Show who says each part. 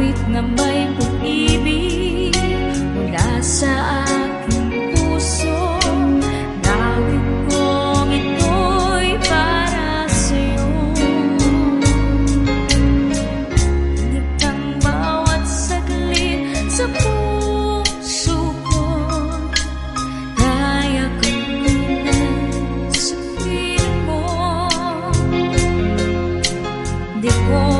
Speaker 1: awit na may pag-ibig mula sa aking puso. Dawit kong ito'y para sa'yo. Ngunit ang bawat saglit sa puso ko, kaya kong tunay sa mo. Di ko